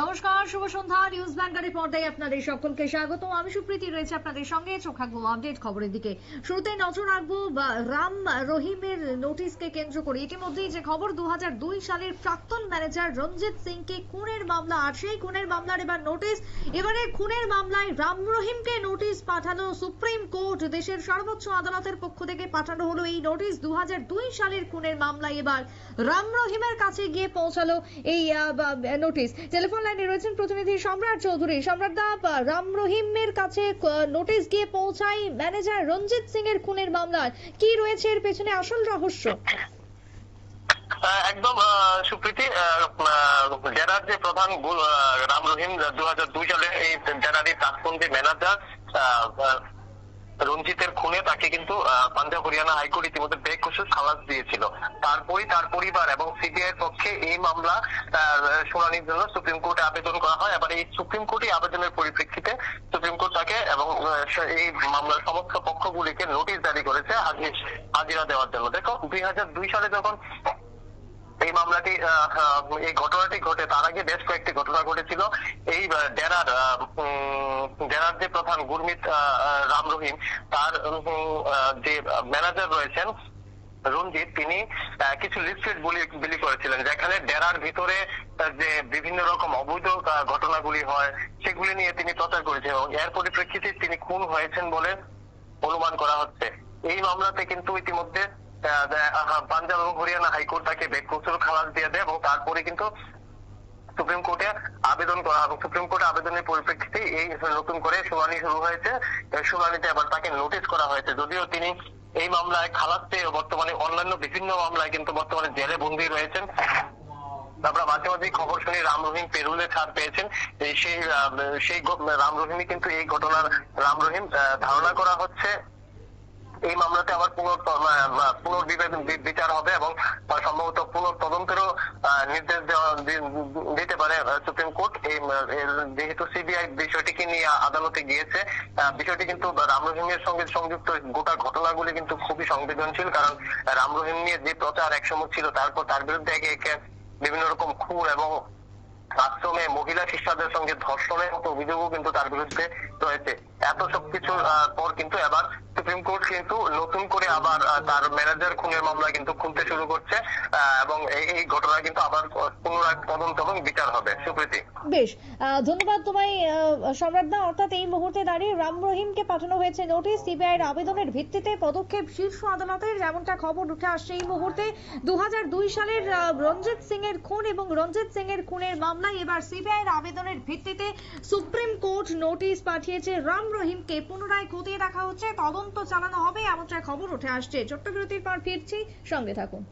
নমস্কার, শুভ সন্ধ্যা, নিউজ ভ্যানগাড়ি পর্দায় আপনাদের সকলকে স্বাগত আমি সুপ্রীতি, রয়েছে আপনাদের সঙ্গে। চোখ রাখব আপডেট খবরের দিকে। শুরুতে নজর রাখব রাম রহিমের নোটিশকে কেন্দ্র করে। ইতিমধ্যেই যে খবর দু সালের প্রাক্তন ম্যানেজার রঞ্জিত সিংকে খুনের মামলা আর সেই খুনের মামলার এবার নোটিশ এবারে খুনের মামলায় রাম রহিমকে নোটিশ পাঠালো সুপ্রিম কোর্ট। দেশের সর্বোচ্চ আদালতের পক্ষ থেকে পাঠানো হলো এই নোটিশ দু হাজার দুই সালের খুনের মামলায় এবার রাম রহিমের কাছে গিয়ে পৌঁছালো এই নোটিশ টেলিফোন লাইনে রয়েছেন প্রতিনিধি সম্রাট চৌধুরী। সম্রাট দা রাম রহিমের কাছে নোটিশ গিয়ে পৌঁছায় ম্যানেজার রঞ্জিত সিং এর খুনের মামলা কি রয়েছে এর পেছনে আসল রহস্য? একদম সুপ্রীতি জেরার যে প্রধান রাম রহিম, দু হাজার দুই সালে এই জেরারি তাৎক্ষণিক ম্যানেজার রঞ্জিতের খুনে তাকে কিন্তু পাঞ্জাব হরিয়ানা হাইকোর্ট ইতিমধ্যে বেকসুর খালাস দিয়েছিল। তারপরই তার পরিবার এবং সিবিআই এর পক্ষে এই মামলা শুনানির জন্য সুপ্রিম কোর্টে আবেদন করা হয়। এবার এই সুপ্রিম কোর্টে আবেদনের পরিপ্রেক্ষিতে সুপ্রিম কোর্ট তাকে এবং এই মামলার সমস্ত পক্ষগুলিকে নোটিশ জারি করেছে হাজিরা দেওয়ার জন্য। দেখো, দুই হাজার দুই সালে যখন এই মামলাটি এই ঘটনাটি ঘটে, তার আগে বেশ কয়েকটি ঘটনা ঘটেছিল। এই ডেরার ডেরার যে প্রধান গুরমিত রাম রহিম, তার যে ম্যানেজার রয়েছেন, রঞ্জিত, তিনি কিছু লিস্টেড বলি করেছিলেন, যেখানে ডেরার ভিতরে যে বিভিন্ন রকম অবৈধ ঘটনাগুলি হয়, সেগুলি নিয়ে তিনি প্রচার করেছেন এবং এর পরিপ্রেক্ষিতে তিনি খুন হয়েছেন বলে অনুমান করা হচ্ছে। এই মামলাতে কিন্তু ইতিমধ্যে পাঞ্জাব এবং হরিয়ানা হাইকোর্ট তাকে বেকসুর খালাস দিয়ে দেয় এবং তারপরে কিন্তু সুপ্রিম কোর্টে আবেদন করা এবং সুপ্রিম কোর্টে আবেদনের পরিপ্রেক্ষিতে এই নতুন করে শুনানি শুরু হয়েছে। শুনানিতে আবার তাকে নোটিশ করা হয়েছে। যদিও তিনি এই মামলায় খালাস পেয়ে বর্তমানে অন্যান্য বিভিন্ন মামলায় কিন্তু বর্তমানে জেলে বন্দী রয়েছেন। আমরা মাঝে মাঝে খবর শুনি রাম রহিম পেরুলে ছাড় পেয়েছেন। সেই সেই রাম রহিমই কিন্তু এই ঘটনার রাম রহিম ধারণা করা হচ্ছে। এই মামলাতে আবার পুনর পুনর্বিবেচন বিচার হবে এবং সম্ভবত পুনর তদন্তেরও আহ, নির্দেশ দিতে পারে সুপ্রিম কোর্ট। এই যেহেতু সিবিআই বিষয়টিকে নিয়ে আদালতে গিয়েছে বিষয়টি কিন্তু রাম রহিমের সঙ্গে সংযুক্ত গোটা ঘটনাগুলি কিন্তু খুবই সংবেদনশীল কারণ রাম রহিম নিয়ে যে প্রচার একসময় ছিল তারপর তার বিরুদ্ধে একে একে বিভিন্ন রকম খুন এবং আশ্রমে মহিলা শিষ্যদের সঙ্গে ধর্ষণের মতো অভিযোগও কিন্তু তার বিরুদ্ধে রয়েছে। এত সবকিছুর পর কিন্তু এবার সুপ্রিম কোর্ট কিন্তু নতুন করে আবার তার ম্যানেজার খুনের মামলা কিন্তু খুলতে শুরু করছে এবং এই- ঘটনা কিন্তু আবার পুনরায় তদন্ত এবং বিচার হবে। সুপ্রীতি। বেশ ধন্যবাদ তোমায় সম্রাট দা অর্থাৎ এই মুহূর্তে দাঁড়িয়ে রাম রহিমকে পাঠানো হয়েছে নোটিশ সিবিআই এর আবেদনের ভিত্তিতে পদক্ষেপ শীর্ষ আদালতের যেমনটা খবর উঠে আসছে এই মুহূর্তে। দু হাজার দুই সালের আহ, রঞ্জিত সিং এর খুন এবং রঞ্জিত সিং এর খুনের মামলায় এবার সিবিআই এর আবেদনের ভিত্তিতে সুপ্রিম কোর্ট নোটিশ পাঠিয়েছে। রাম রহিমকে পুনরায় খতিয়ে দেখা হচ্ছে। তদন্ত চালানো হবে এমনটা খবর উঠে আসছে। ছোট্ট বিরতির পর ফিরছি সঙ্গে থাকুন।